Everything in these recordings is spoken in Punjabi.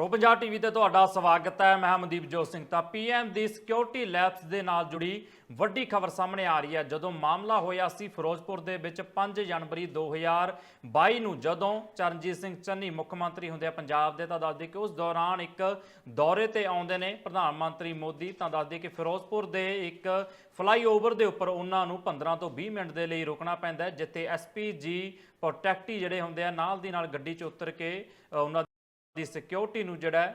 ਪ੍ਰੋ ਪੰਜਾਬ ਟੀਵੀ ਤੇ ਤੁਹਾਡਾ ਸਵਾਗਤ ਹੈ। ਮੈਂ ਮਨਦੀਪ ਜੋਤ ਸਿੰਘ। ਤਾਂ ਪੀਐਮ ਦੀ ਸਿਕਿਉਰਿਟੀ ਲੈਬਸ ਦੇ ਨਾਲ ਜੁੜੀ ਵੱਡੀ ਖਬਰ ਸਾਹਮਣੇ ਆ ਰਹੀ ਹੈ। ਜਦੋਂ ਮਾਮਲਾ ਹੋਇਆ ਸੀ ਫਿਰੋਜ਼ਪੁਰ ਦੇ ਵਿੱਚ 5 ਜਨਵਰੀ 2022 ਨੂੰ, ਜਦੋਂ ਚਰਨਜੀਤ ਸਿੰਘ ਚੰਨੀ ਮੁੱਖ ਮੰਤਰੀ ਹੁੰਦੇ ਆ ਪੰਜਾਬ ਦੇ, ਤਾਂ ਦੱਸਦੇ ਕਿ ਉਸ ਦੌਰਾਨ ਇੱਕ ਦੌਰੇ ਤੇ ਆਉਂਦੇ ਨੇ ਪ੍ਰਧਾਨ ਮੰਤਰੀ ਮੋਦੀ। ਤਾਂ ਦੱਸਦੇ ਕਿ ਫਿਰੋਜ਼ਪੁਰ ਦੇ ਇੱਕ ਫਲਾਈਓਵਰ ਦੇ ਉੱਪਰ ਉਹਨਾਂ ਨੂੰ 15 ਤੋਂ 20 ਮਿੰਟ ਦੇ ਲਈ ਰੁਕਣਾ ਪੈਂਦਾ ਹੈ, ਜਿੱਥੇ ਐਸਪੀਜੀ ਪ੍ਰੋਟੈਕਟੀ ਜਿਹੜੇ ਹੁੰਦੇ ਆ, ਨਾਲ ਦੀ ਨਾਲ ਗੱਡੀ 'ਚ ਉਤਰ ਕੇ ਉਹਨਾਂ ਦੀ ਸਿਕਿਉਰਿਟੀ ਨੂੰ ਜਿਹੜਾ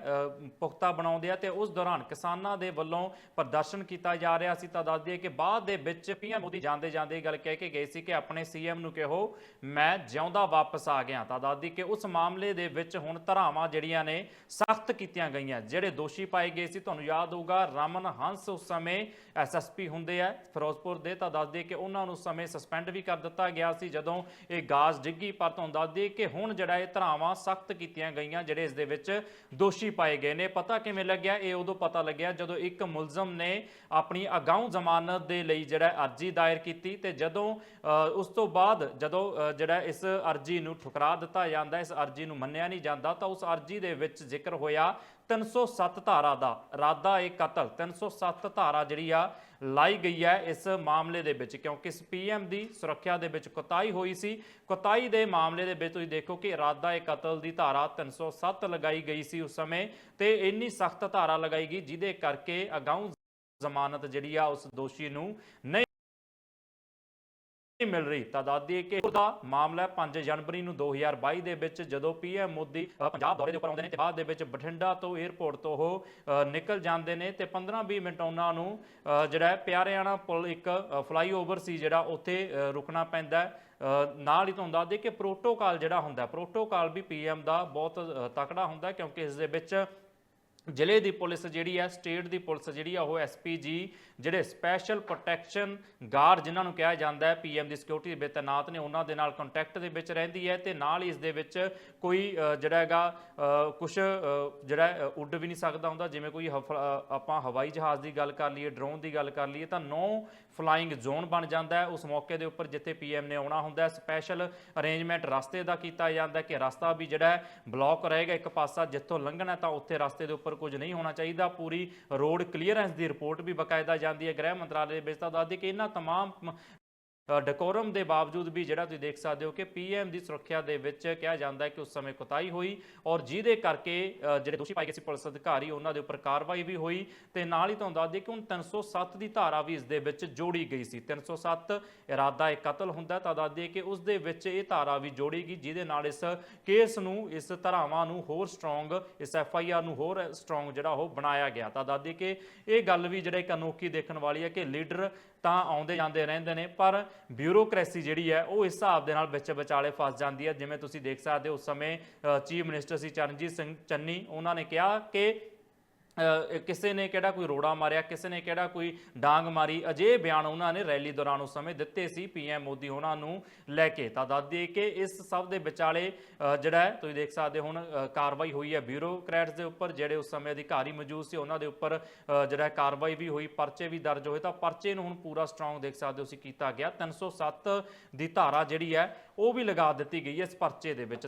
ਪੁਖਤਾ ਬਣਾਉਂਦੇ ਆ ਤੇ ਉਸ ਦੌਰਾਨ ਕਿਸਾਨਾਂ ਦੇ ਵੱਲੋਂ ਪ੍ਰਦਰਸ਼ਨ ਕੀਤਾ ਜਾ ਰਿਹਾ ਸੀ। ਤਾਂ ਦੱਸ ਦਈਏ ਕਿ ਬਾਅਦ ਦੇ ਵਿੱਚ ਪੀਐਮ ਮੋਦੀ ਜਾਂਦੇ ਜਾਂਦੇ ਇਹ ਗੱਲ ਕਹਿ ਕੇ ਗਏ ਸੀ ਕਿ ਆਪਣੇ ਸੀਐਮ ਨੂੰ ਕਿਹੋ, ਮੈਂ ਜਿਉਂਦਾ ਵਾਪਸ ਆ ਗਿਆ। ਤਾਂ ਦੱਸ ਦਈਏ ਕਿ ਉਸ ਮਾਮਲੇ ਦੇ ਵਿੱਚ ਹੁਣ ਧਰਾਵਾਂ ਜਿਹੜੀਆਂ ਨੇ, ਸਖਤ ਕੀਤੀਆਂ ਗਈਆਂ। ਜਿਹੜੇ ਦੋਸ਼ੀ ਪਾਏ ਗਏ ਸੀ, ਤੁਹਾਨੂੰ ਯਾਦ ਹੋਊਗਾ, ਰਮਨ ਹੰਸ ਉਸ ਸਮੇਂ ਐਸਐਸਪੀ ਹੁੰਦੇ ਆ, ਫਿਰੋਜ਼ਪੁਰ ਦੇ। ਤਾਂ ਦੱਸ ਦਈਏ ਕਿ ਉਹਨਾਂ ਨੂੰ ਉਸ ਸਮੇਂ ਸਸਪੈਂਡ ਵੀ ਕਰ ਦਿੱਤਾ ਗਿਆ ਸੀ, ਜਦੋਂ ਇਹ ਗਾਜ਼ ਡਿੱਗੀ। ਪਰ ਤੁਹਾਨੂੰ ਦੱਸ ਦਈਏ ਕਿ ਹੁਣ ਜਿਹੜਾ ਇਹ ਧਰਾਵਾਂ ਸਖਤ ਕੀਤੀਆਂ ਗਈਆਂ, ਜਿਹੜੇ ਦੇ ਵਿੱਚ ਦੋਸ਼ੀ ਪਾਏ ਗਏ ਨੇ। ਪਤਾ ਕਿਵੇਂ ਲੱਗਿਆ? ਇਹ ਉਦੋਂ ਪਤਾ ਲੱਗਿਆ ਜਦੋਂ ਇੱਕ ਮੁਲਜ਼ਮ ਨੇ ਆਪਣੀ ਅਗਾਊਂ ਜ਼ਮਾਨਤ ਦੇ ਲਈ ਜਿਹੜਾ ਅਰਜੀ ਦਾਇਰ ਕੀਤੀ ਤੇ ਜਦੋਂ ਅ, ਉਸ ਤੋਂ ਬਾਅਦ ਜਦੋਂ ਅ, ਜਿਹੜਾ ਇਸ ਅਰਜੀ ਨੂੰ ਠੁਕਰਾ ਦਿੱਤਾ ਜਾਂਦਾ ਇਸ ਅਰਜੀ ਨੂੰ ਮੰਨਿਆ ਨਹੀਂ ਜਾਂਦਾ ਤਾਂ ਉਸ ਅਰਜੀ ਦੇ ਵਿੱਚ ਜ਼ਿਕਰ ਹੋਇਆ 307 ਧਾਰਾ ਦਾ ਇਰਾਦਾ ਏ ਕਤਲ 307 ਧਾਰਾ ਜਿਹੜੀ ਆ ਲਾਈ ਗਈ ਹੈ ਇਸ ਮਾਮਲੇ ਦੇ ਵਿੱਚ, ਕਿਉਂਕਿ ਇਸ ਪੀਐਮ ਦੀ ਸੁਰੱਖਿਆ ਦੇ ਵਿੱਚ ਕੁਤਾਈ ਹੋਈ ਸੀ। ਕੁਤਾਈ ਦੇ ਮਾਮਲੇ ਦੇ ਵਿੱਚ ਤੁਸੀਂ ਦੇਖੋ ਕਿ ਇਰਾਦਾ ਏ ਕਤਲ ਦੀ ਧਾਰਾ 307 ਲਗਾਈ ਗਈ ਸੀ ਉਸ ਸਮੇਂ ਤੇ ਇੰਨੀ ਸਖਤ ਧਾਰਾ ਲਗਾਈ ਗਈ, ਜਿਹਦੇ ਕਰਕੇ ਅਗਾਊਂ ਜ਼ਮਾਨਤ ਜਿਹੜੀ ਆ ਉਸ ਦੋਸ਼ੀ ਨੂੰ ਨਹੀਂ ਮਿਲ ਰਹੀ। ਤਾਂ ਦੱਸ ਦਈਏ ਕਿ ਉਹਦਾ ਮਾਮਲਾ 5 ਜਨਵਰੀ ਨੂੰ 2022 ਦੇ ਵਿੱਚ ਜਦੋਂ ਪੀਐਮ ਮੋਦੀ ਪੰਜਾਬ ਦੌਰੇ ਦੇ ਉੱਪਰ ਆਉਂਦੇ ਨੇ ਤੇ ਬਾਅਦ ਦੇ ਵਿੱਚ ਬਠਿੰਡਾ ਤੋਂ 에ਅਰਪੋਰਟ ਤੋਂ ਉਹ ਨਿਕਲ ਜਾਂਦੇ ਨੇ ਤੇ 15-20 ਮਿੰਟ ਉਹਨਾਂ ਨੂੰ ਅ, ਜਿਹੜਾ ਪਿਆਰਿਆਣਾ ਪੁਲ ਇੱਕ ਫਲਾਈਓਵਰ ਸੀ ਜਿਹੜਾ ਉੱਥੇ ਰੁਕਣਾ ਪੈਂਦਾ ਹੈ। ਨਾਲ ਹੀ ਤੁਹਾਨੂੰ ਦੱਸ ਦਈਏ ਕਿ ਪ੍ਰੋਟੋਕਾਲ ਜਿਹੜਾ ਹੁੰਦਾ ਪ੍ਰੋਟੋਕਾਲ ਵੀ ਪੀਐਮ ਦਾ ਬਹੁਤ ਤਕੜਾ ਹੁੰਦਾ ਕਿਉਂਕਿ ਇਸ ਦੇ ਵਿੱਚ ਜ਼ਿਲ੍ਹੇ ਦੀ ਪੁਲਿਸ ਜਿਹੜੀ ਹੈ ਸਟੇਟ ਦੀ ਪੁਲਿਸ ਜਿਹੜੀ ਆ, ਉਹ ਐਸਪੀਜੀ ਜਿਹੜੇ ਸਪੈਸ਼ਲ ਪ੍ਰੋਟੈਕਸ਼ਨ ਗਾਰਡ ਜਿਨ੍ਹਾਂ ਨੂੰ ਕਿਹਾ ਜਾਂਦਾ ਹੈ ਪੀਐਮ ਦੀ ਸਿਕਿਉਰਿਟੀ ਦੇ ਵਿੱਚ ਤੈਨਾਤ ਨੇ, ਉਹਨਾਂ ਦੇ ਨਾਲ ਕੰਟੈਕਟ ਦੇ ਵਿੱਚ ਰਹਿੰਦੀ ਹੈ ਤੇ ਨਾਲ ਹੀ ਇਸ ਦੇ ਵਿੱਚ ਕੋਈ ਜਿਹੜਾ ਹੈਗਾ ਕੁਝ ਜਿਹੜਾ ਉੱਡ ਵੀ ਨਹੀਂ ਸਕਦਾ ਹੁੰਦਾ। ਜਿਵੇਂ ਕੋਈ ਹਫ- ਆਪਾਂ ਹਵਾਈ ਜਹਾਜ਼ ਦੀ ਗੱਲ ਕਰ ਲਈਏ ਡਰੋਨ ਦੀ ਗੱਲ ਕਰ ਲਈਏ, ਤਾਂ ਨੋ ਫਲਾਈਂਗ ਜ਼ੋਨ ਬਣ ਜਾਂਦਾ ਹੈ। ਉਸ ਮੌਕੇ ਦੇ ਉੱਪਰ ਜਿੱਥੇ ਪੀਐਮ ਨੇ ਆਉਣਾ ਹੁੰਦਾ ਸਪੈਸ਼ਲ ਅਰੇਂਜਮੈਂਟ ਰਸਤੇ ਦਾ ਕੀਤਾ ਜਾਂਦਾ ਕਿ ਰਸਤਾ ਵੀ ਜਿਹੜਾ ਹੈ ਬਲੌਕ ਰਹੇਗਾ ਇੱਕ ਪਾਸਾ, ਜਿੱਥੋਂ ਲੰਘਣਾ ਤਾਂ ਉੱਥੇ ਰਸਤੇ ਦੇ ਉੱਪਰ ਕੁਝ ਨਹੀਂ ਹੋਣਾ ਚਾਹੀਦਾ। ਪੂਰੀ ਰੋਡ ਕਲੀਅਰੈਂਸ ਦੀ ਰਿਪੋਰਟ ਵੀ ਬਕਾਇਦਾ ਜਾਂਦੀ ਹੈ। ਗ੍ਰਹਿ ਮੰਤਰਾਲੇ ਵਿੱਚ ਤਾਂ ਦੱਸਦੀ ਕਿ ਇਹਨਾਂ ਤਮਾਮ ਡਕੋਰਮ ਦੇ ਬਾਵਜੂਦ ਵੀ ਜਿਹੜਾ ਤੁਸੀਂ ਦੇਖ ਸਕਦੇ ਹੋ ਕਿ ਪੀਐਮ ਦੀ ਸੁਰੱਖਿਆ ਦੇ ਵਿੱਚ ਕਿਹਾ ਜਾਂਦਾ ਹੈ ਕਿ ਉਸ ਸਮੇਂ ਕੁਤਾਈ ਹੋਈ ਔਰ ਜਿਹਦੇ ਕਰਕੇ ਜਿਹੜੇ ਦੋਸ਼ੀ ਪਾਏ ਗਏ ਸੀ ਪੁਲਿਸ ਅਧਿਕਾਰੀ, ਉਹਨਾਂ ਦੇ ਉੱਪਰ ਕਾਰਵਾਈ ਵੀ ਹੋਈ ਤੇ ਨਾਲ ਹੀ ਤੁਹਾਨੂੰ ਦੱਸ ਦਈਏ ਕਿ ਹੁਣ 307 ਦੀ ਧਾਰਾ ਵੀ ਇਸ ਦੇ ਵਿੱਚ ਜੋੜੀ ਗਈ ਸੀ। 307 ਇਰਾਦਾ ਇਹ ਕਤਲ ਹੁੰਦਾ, ਤਾਂ ਦੱਸ ਦਈਏ ਕਿ ਉਸ ਦੇ ਵਿੱਚ ਇਹ ਧਾਰਾ ਵੀ ਜੋੜੀ ਗਈ, ਜਿਹਦੇ ਨਾਲ ਇਸ ਕੇਸ ਨੂੰ, ਇਸ ਧਾਰਾਵਾਂ ਨੂੰ ਹੋਰ ਸਟਰੋਂਗ ਇਸ ਐਫ ਆਈ ਆਰ ਨੂੰ ਹੋਰ ਸਟਰੋਂਗ ਜਿਹੜਾ ਉਹ ਬਣਾਇਆ ਗਿਆ। ਤਾਂ ਦੱਸ ਦਈਏ ਕਿ ਇਹ ਗੱਲ ਵੀ ਜਿਹੜਾ ਇੱਕ ਅਨੋਖੀ ਦੇਖਣ ਵਾਲੀ ਹੈ ਕਿ ਲੀਡਰ ਤਾਂ ਆਉਂਦੇ ਜਾਂਦੇ ਰਹਿੰਦੇ ਨੇ, ਪਰ ਬਿਊਰੋਕ੍ਰੇਸੀ ਜਿਹੜੀ ਹੈ, ਉਹ ਇਸ ਹਿਸਾਬ ਦੇ ਨਾਲ ਵਿੱਚ ਵਿਚਾਲੇ ਫਸ ਜਾਂਦੀ ਹੈ। ਜਿਵੇਂ ਤੁਸੀਂ ਦੇਖ ਸਕਦੇ ਹੋ, ਉਸ ਸਮੇਂ ਚੀਫ ਮਿਨਿਸਟਰ ਸੀ ਚਰਨਜੀਤ ਸਿੰਘ ਚੰਨੀ, ਉਹਨਾਂ ਨੇ ਕਿਹਾ ਕਿ ਕਿਸੇ ਨੇ ਕਿਹੜਾ ਕੋਈ ਰੋੜਾ ਮਾਰਿਆ, ਕਿਸੇ ਨੇ ਕਿਹੜਾ ਕੋਈ ਡਾਂਗ ਮਾਰੀ, ਅਜੇ ਬਿਆਨ ਉਹਨਾਂ ਨੇ ਰੈਲੀ ਦੌਰਾਨ ਉਸ ਸਮੇਂ ਦਿੱਤੇ ਸੀ ਪੀਐਮ ਮੋਦੀ ਉਹਨਾਂ ਨੂੰ ਲੈ ਕੇ। ਤਾਂ ਦੱਸ ਦਈਏ ਕਿ ਇਸ ਸਭ ਦੇ ਵਿਚਾਲੇ ਜਿਹੜਾ ਤੁਸੀਂ ਦੇਖ ਸਕਦੇ ਹੋ ਹੁਣ ਕਾਰਵਾਈ ਹੋਈ ਹੈ ਬਿਊਰੋਕਰੈਟਸ ਦੇ ਉੱਪਰ, ਜਿਹੜੇ ਉਸ ਸਮੇਂ ਅਧਿਕਾਰੀ ਮੌਜੂਦ ਸੀ, ਉਹਨਾਂ ਦੇ ਉੱਪਰ ਜਿਹੜਾ ਕਾਰਵਾਈ ਵੀ ਹੋਈ, ਪਰਚੇ ਵੀ ਦਰਜ ਹੋਏ, ਤਾਂ ਪਰਚੇ ਨੂੰ ਹੁਣ ਪੂਰਾ ਸਟਰੋਂਗ ਦੇਖ ਸਕਦੇ ਹੋ ਸੀ ਕੀਤਾ ਗਿਆ। 307 ਦੀ ਧਾਰਾ ਜਿਹੜੀ ਹੈ, ਉਹ ਵੀ ਲਗਾ ਦਿੱਤੀ ਗਈ ਹੈ ਇਸ ਪਰਚੇ ਦੇ ਵਿੱਚ।